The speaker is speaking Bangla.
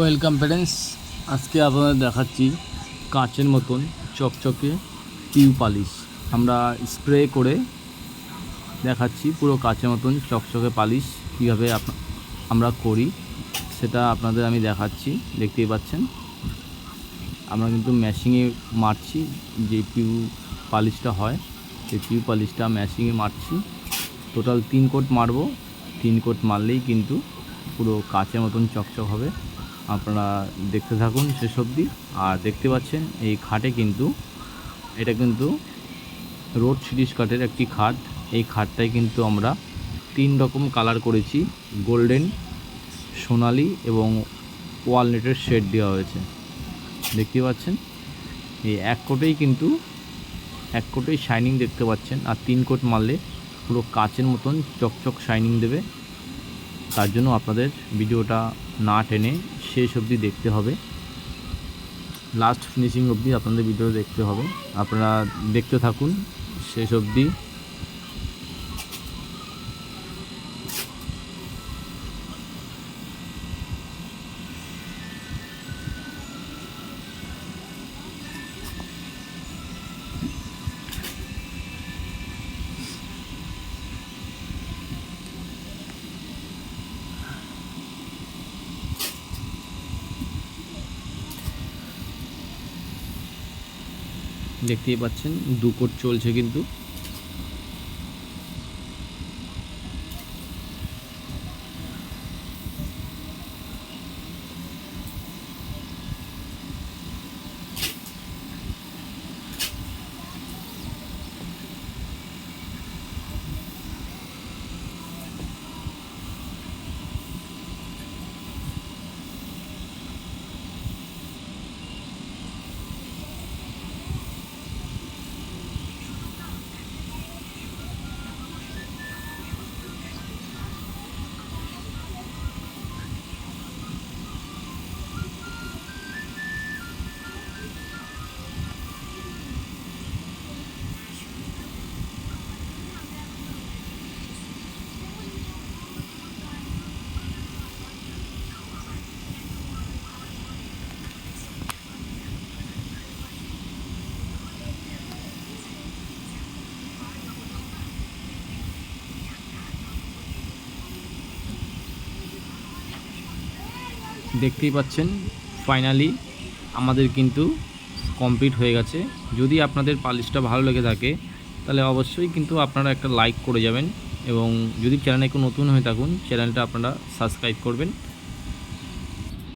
ওয়েলকাম প্যারেন্টস আজকে আপনাদের দেখাচ্ছি কাঁচের মতন চকচকে টিউ পালিশ। আমরা স্প্রে করে দেখাচ্ছি পুরো কাঁচের মতন চকচকে পালিশ কীভাবে আমরা করি। সেটা আপনাদের আমি দেখাচ্ছি, দেখতেই পাচ্ছেন। আমরা কিন্তু ম্যাশিংয়ে মারছি যে টিউ পালিশটা হয়। সেই টিউ পালিশটা ম্যাশিংয়ে মারছি। টোটাল তিন কোট মারবো। তিন কোট মারলেই কিন্তু পুরো কাচের মতন চকচক হবে। আপনারা দেখতে থাকুন শেষ অবধি। আর দেখতে পাচ্ছেন, এই খাটে কিন্তু, এটা কিন্তু রোড সিরিজ কাঠের একটি খাট। এই খাটটায় কিন্তু আমরা তিন রকম কালার করেছি। গোল্ডেন, সোনালি এবং ওয়ালনেটের শেড দেওয়া হয়েছে। দেখতে পাচ্ছেন? এই এক কোটেই কিন্তু, এক কোটেই শাইনিং দেখতে পাচ্ছেন। আর তিন কোট মারলে পুরো কাচের মতন চকচক শাইনিং দেবে। তার জন্য আপনাদের ভিডিওটা না টেনে শেষ অবধি দেখতে হবে। লাস্ট ফিনিশিং অবধি আপনাদের ভিডিও দেখতে হবে। আপনারা দেখতে থাকুন, শেষ অবধি। দেখতেই পাচ্ছেন দু কোট চলছে কিন্তু। দেখতেই পাচ্ছেন ফাইনালি আমাদের কিন্তু কমপ্লিট হয়ে গেছে। যদি আপনাদের পালিশটা ভালো লেগে থাকে, তাহলে অবশ্যই কিন্তু আপনারা একটা লাইক করে যাবেন এবং যদি চ্যানেলে একটু নতুন হয়ে থাকুন চ্যানেলটা আপনারা সাবস্ক্রাইব করবেন।